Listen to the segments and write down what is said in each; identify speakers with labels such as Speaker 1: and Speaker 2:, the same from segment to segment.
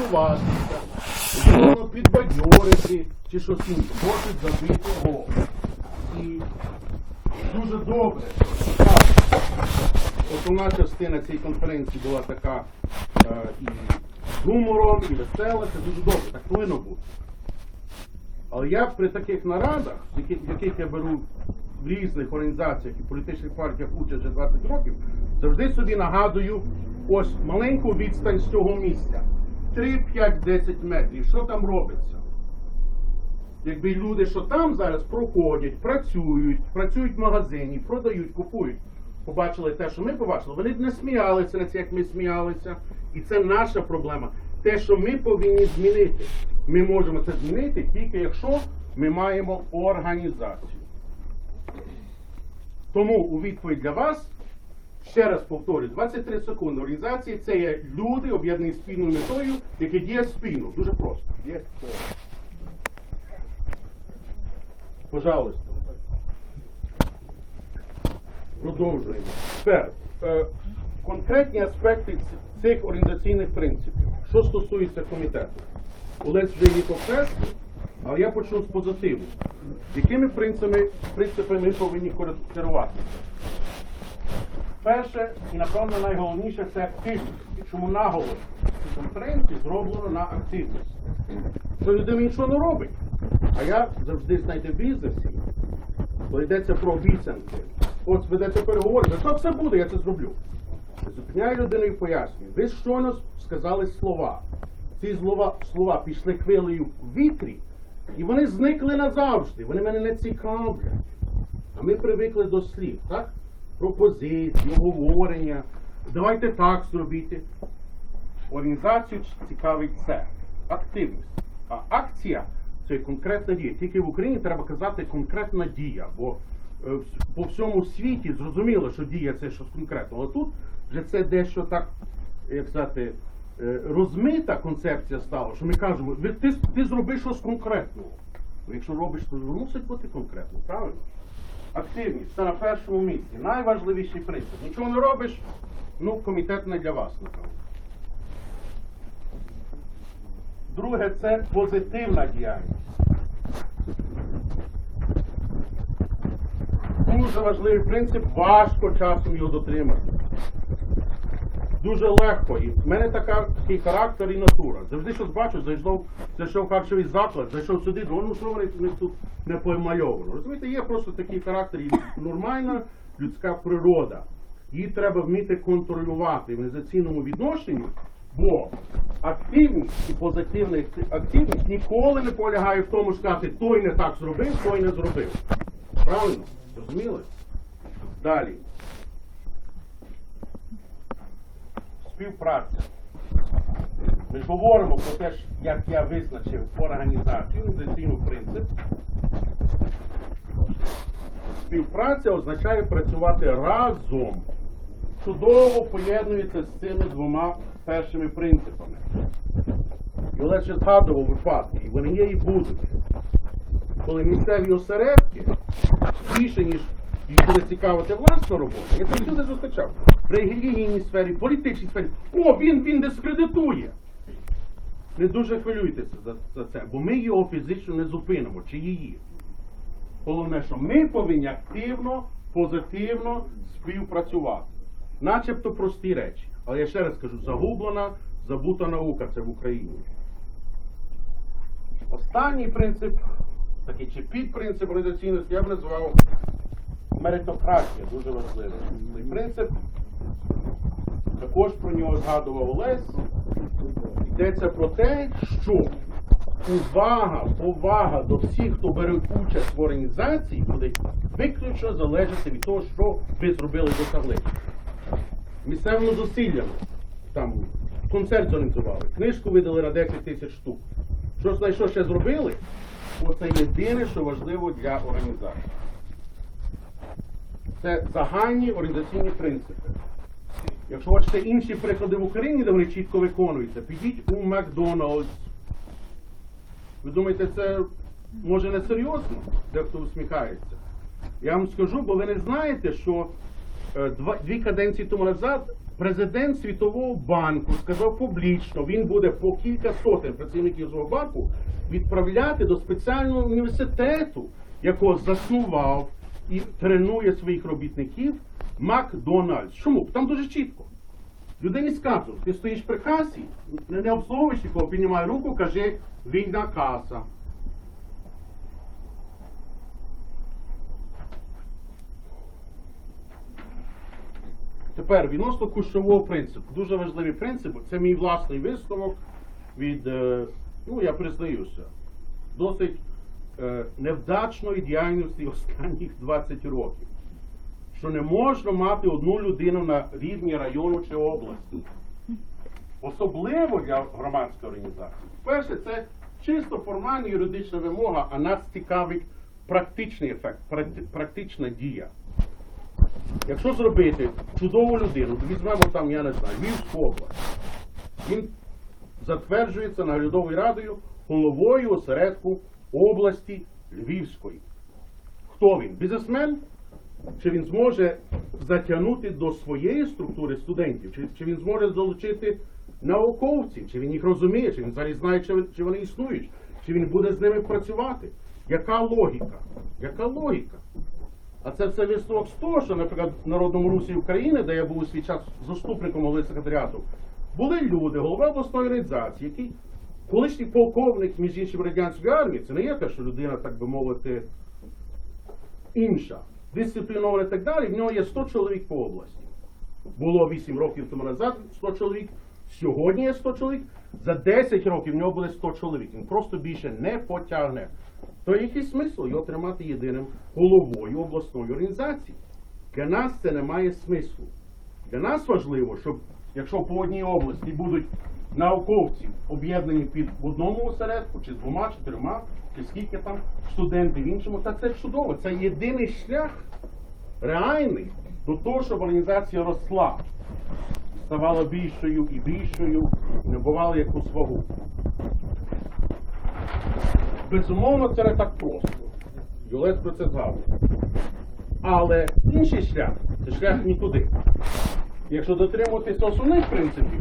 Speaker 1: поспілкуватися, можна підбадьорити чи щось інше, можуть забити гол. І дуже добре. Основна частина цієї конференції була така е, і з гумором, і весела, це дуже добре, так повинно бути. Але я при таких нарадах, в яких я беру в різних організаціях і політичних партіях участь вже 20 років, завжди собі нагадую ось маленьку відстань з цього місця. 3, 5, 10 метрів. Що там робиться? Якби люди, що там зараз проходять, працюють, працюють в магазині, продають, купують, побачили те, що ми побачили, вони б не сміялися на це, як ми сміялися. І це наша проблема. Те, що ми повинні змінити. Ми можемо це змінити тільки якщо ми маємо організацію. Тому у відповідь для вас, ще раз повторюю, 23 секунди. Організації це є люди, об'єднані спільною метою, які діють спільно. Дуже просто. Є. Пожалуйста. Продовжуємо. Тепер е, конкретні аспекти цих організаційних принципів. Що стосується комітету. Олесь вже їх окреслив, але я почну з позитиву. Якими принципами, принципами ми повинні кер- керуватися? Перше і напевно найголовніше це активність. Чому наголос цій конференції зроблено на активність. Що людина нічого не робить. А я завжди знаєте в бізнесі, то йдеться про обіцянки. От ведеться переговори, за що все буде, я це зроблю. Зупиняю людину і пояснюю. Ви щойно сказали слова. Ці слова, слова пішли хвилею в вітрі, і вони зникли назавжди. Вони мене не цікавлять. А ми привикли до слів, так? Пропозиції, говорення. Давайте так зробити. Організацію цікавить це. Активність. А акція це конкретна дія. Тільки в Україні треба казати конкретна дія, бо е, по всьому світі зрозуміло, що дія це щось конкретне. Але тут вже це дещо так, як сказати, е, розмита концепція стала, що ми кажемо, ти, ти зроби щось конкретного. Якщо робиш, то мусить бути конкретно, правильно? Активність це на першому місці. Найважливіший принцип. Нічого не робиш, ну комітет не для вас, напевно. Друге це позитивна діяльність. Дуже важливий принцип, важко часом його дотримати. Дуже легко. І в мене така, такий характер і натура. Завжди щось бачу, зайшов, зайшов харчовий заклад, зайшов сюди, думаю, ну що вони тут не помальовано. Розумієте, є просто такий характер і нормальна людська природа. Її треба вміти контролювати в організаційному відношенні, бо активність і позитивна активність ніколи не полягає в тому, що сказати, той не так зробив, той не зробив. Правильно? Зрозуміли? Далі. Співпраця. Ми говоримо про те, як я визначив організацію, організаційний принцип. Співпраця означає працювати разом. Чудово поєднується з цими двома першими принципами. І ще згадував випадки, і вони є і будуть. Коли місцеві осередки більше, ніж їх буде цікавити власна робота. Я це всюди зустрічав. Релігійній сфері, політичній сфері. О, він, він дискредитує. Не дуже хвилюйтеся за, за це, бо ми його фізично не зупинимо, чи її. Головне, що ми повинні активно, позитивно співпрацювати. Начебто прості речі. Але я ще раз кажу, загублена, забута наука це в Україні. Останній принцип, такий чи підпринцип організаційності, я б назвав меритократія, дуже важливий. Цей принцип, також про нього згадував Олесь. Йдеться про те, що увага, повага до всіх, хто бере участь в організації, буде виключно залежати від того, що ви зробили досягли. Місцевими зусиллями. Там концерт зорганізували, книжку видали на 10 тисяч штук. Що що ще зробили? Оце єдине, що важливо для організації. Це загальні організаційні принципи. Якщо хочете інші приклади в Україні, де вони чітко виконуються, підіть у Макдональдс. Ви думаєте, це може не серйозно, дехто усміхається? Я вам скажу, бо ви не знаєте, що е, два, дві каденції тому назад Президент Світового банку сказав публічно, він буде по кілька сотень працівників свого банку відправляти до спеціального університету, якого заснував і тренує своїх робітників Макдональдс. Чому? Там дуже чітко. Людині сказано, ти стоїш при касі, не, обслуговуєш нікого, піднімай руку, кажи вільна каса. Тепер відносно кущового принципу. Дуже важливий принцип. Це мій власний висновок від, е, ну я признаюся, досить е, невдачної діяльності останніх 20 років. Що не можна мати одну людину на рівні району чи області. Особливо для громадської організації. Перше, це чисто формальна юридична вимога, а нас цікавить практичний ефект, практична дія. Якщо зробити чудову людину, візьмемо там, я не знаю, Львівську область, він затверджується наглядовою радою головою осередку області Львівської. Хто він? Бізнесмен? Чи він зможе затягнути до своєї структури студентів? Чи, чи він зможе залучити науковців? Чи він їх розуміє? Чи він взагалі знає, чи, чи вони існують? Чи він буде з ними працювати? Яка логіка? Яка логіка? А це все висновок з того, що, наприклад, в Народному Русі України, де я був у свій час заступником голови секретаріату, були люди, голова обласної організації, які колишній полковник, між іншим радянської армії, це не є те, що людина, так би мовити, інша, дисциплінована і так далі, в нього є 100 чоловік по області. Було 8 років тому назад 100 чоловік, сьогодні є 100 чоловік, за 10 років в нього буде 100 чоловік. Він просто більше не потягне. То який смисл його тримати єдиним головою обласної організації? Для нас це не має смислу. Для нас важливо, щоб якщо по одній області будуть науковці об'єднані під одному осередку, чи з двома, чи трьома, чи скільки там студентів в іншому, та це чудово. Це єдиний шлях реальний до того, щоб організація росла, ставала більшою і більшою, набувала якусь вагу. Безумовно, це не так просто. Юлет про це згадує. Але інший шлях це шлях нікуди. Якщо дотримуватися основних принципів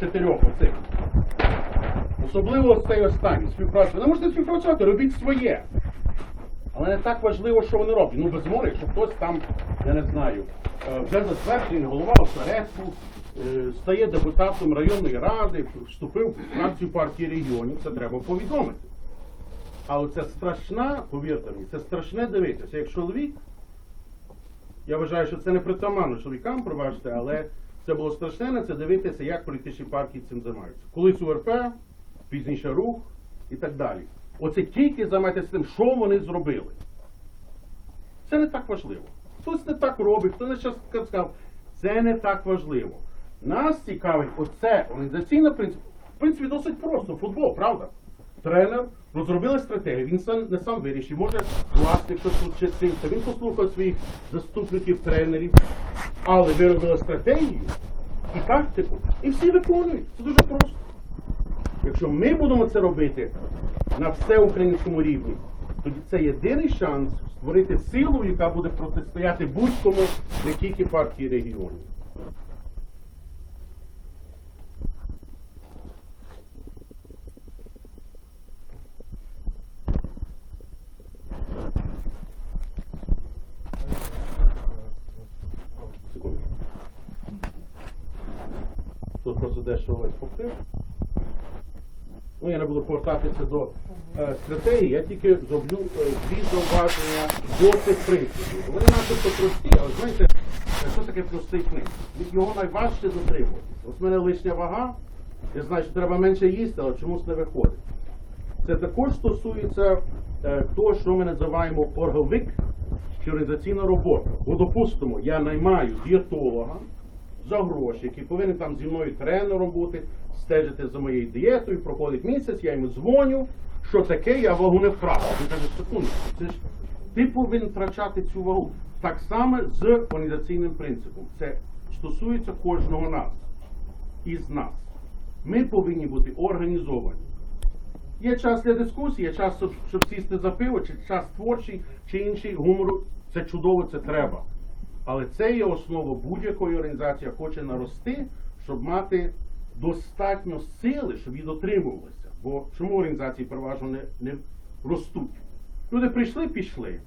Speaker 1: чотирьох оцих, особливо цей останній співпраця, не можете співпрацювати, робіть своє. Але не так важливо, що вони роблять. Ну, безумовно, якщо хтось там, я не знаю, е, вже затверджений голова осередку, е, стає депутатом районної ради, вступив в фракцію партії регіонів, це треба повідомити. Але це страшна, повірте мені, це страшне дивитися. Як чоловік, я вважаю, що це не притаманно чоловікам, пробачте, але це було страшне це дивитися, як політичні партії цим займаються. Колись УРП, пізніше рух і так далі. Оце тільки займайтеся тим, що вони зробили. Це не так важливо. Хтось не так робить, хто не щас сказав, це не так важливо. Нас цікавить оце організаційний принцип. В принципі, досить просто. Футбол, правда? Тренер розробили стратегію, він сам не сам вирішив, може власник хтось тут частинця, він послухав своїх заступників, тренерів, але виробили стратегію і тактику, і всі виконують. Це дуже просто. Якщо ми будемо це робити на всеукраїнському рівні, тоді це єдиний шанс створити силу, яка буде протистояти будь-кому, не тільки партії регіонів. Секунду. Тут просто дещо Олесь покрив. Ну, я не буду повертатися до е, стратегії, я тільки зроблю е, дві зауваження до цих принципів. Вони начебто прості, але знаєте, е, що таке простий? Від його найважче дотримуватися. Ось в мене лишня вага, я знаю, що треба менше їсти, але чомусь не виходить. Це також стосується е, того, що ми називаємо орговик чи організаційна робота. Бо, допустимо, я наймаю дієтолога за гроші, який повинен там зі мною тренером бути, стежити за моєю дієтою, проходить місяць, я йому дзвоню, що таке, я вагу не втратив. Він каже, секунду, це ж ти повинен втрачати цю вагу. Так само з організаційним принципом. Це стосується кожного нас із нас. Ми повинні бути організовані. Є час для дискусії, є час, щоб, сісти за пиво, чи час творчий, чи інший гумору. Це чудово, це треба. Але це є основа будь-якої організації, яка хоче нарости, щоб мати достатньо сили, щоб її дотримувалися. Бо чому організації переважно не, не ростуть? Люди прийшли, пішли.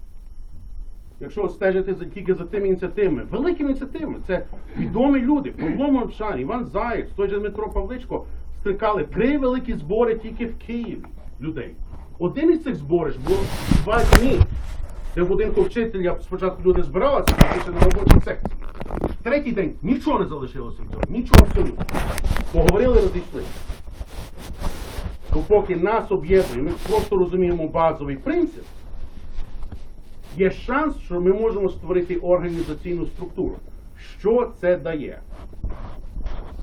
Speaker 1: Якщо стежити за, тільки за тими ініціативами, великими ініціативами, це відомі люди, Павло Мовчан, Іван Заєць, той же Дмитро Павличко скликали три великі збори тільки в Києві людей. Один із цих зборів було два дні, де в будинку вчителя спочатку люди збиралися, а пішли на робочі секції. Третій день нічого не залишилося від цього, нічого абсолютно. Поговорили, розійшлися. То поки нас об'єднує, ми просто розуміємо базовий принцип, є шанс, що ми можемо створити організаційну структуру. Що це дає?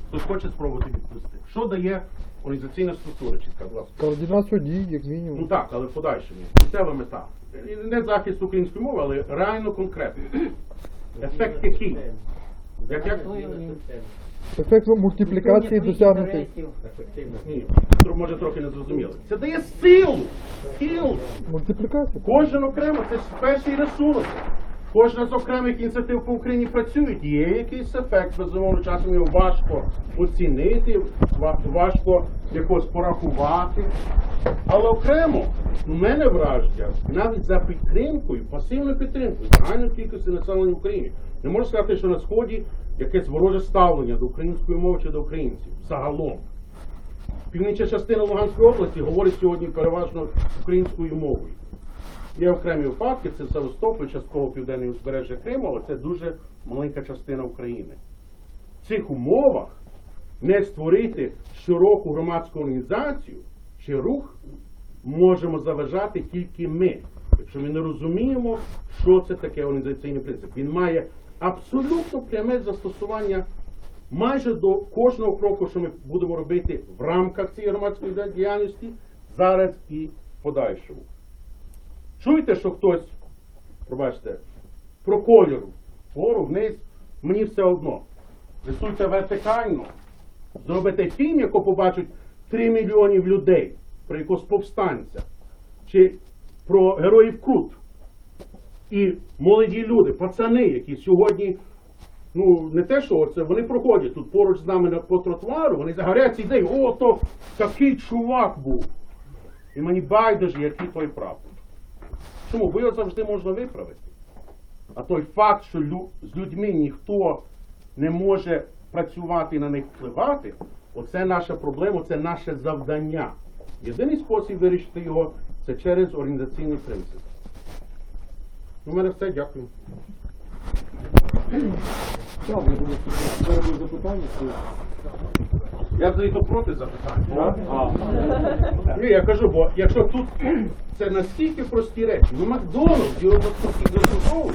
Speaker 1: Хтось хоче спробувати відповісти. Що дає організаційна структура, чітка, будь ласка?
Speaker 2: Координацію дій, як
Speaker 1: Ну так, але в подальшому. Кінцева мета. І Не захист української мови, але реально конкретно. Ефект який? Як, як?
Speaker 2: Ефект мультиплікації досягнутий.
Speaker 1: Ні, може трохи не зрозуміли. Це дає силу! Силу!
Speaker 2: Мультиплікація.
Speaker 1: Кожен окремо, це ж перший рисунок. Кожна з окремих ініціатив по Україні працює. Є якийсь ефект, безумовно, часом його важко оцінити, важко якось порахувати. Але окремо, у мене враження, навіть за підтримкою, пасивною підтримкою загальної кількості населення в Україні. Не можу сказати, що на Сході якесь вороже ставлення до української мови чи до українців. Загалом. Північна частина Луганської області говорить сьогодні переважно українською мовою. Є окремі випадки, це Севастополь, частково південне узбережжя Криму, але це дуже маленька частина України. В цих умовах не створити широку громадську організацію чи рух можемо заважати тільки ми. Якщо ми не розуміємо, що це таке організаційний принцип. Він має абсолютно пряме застосування майже до кожного кроку, що ми будемо робити в рамках цієї громадської діяльності, зараз і в подальшому. Чуєте, що хтось, пробачте, про кольор, вгору, вниз, мені все одно. Рисуйте вертикально, зробите фільм, який побачать 3 мільйонів людей, про якогось повстанця, чи про героїв Крут. І молоді люди, пацани, які сьогодні, ну не те, що це, вони проходять тут поруч з нами на- по тротуару, вони загоряться ідею, о, то такий чувак був. І мені байдуже, який той прапор. Чому? Бо його завжди можна виправити. А той факт, що лю- з людьми ніхто не може працювати і на них впливати, оце наша проблема, це наше завдання. Єдиний спосіб вирішити його це через організаційний принцип. У мене все, дякую.
Speaker 3: Я запитання.
Speaker 1: Взагалі то проти запитань. Ні, я кажу, бо якщо тут це настільки прості речі, ну Макдональдс його застосовує.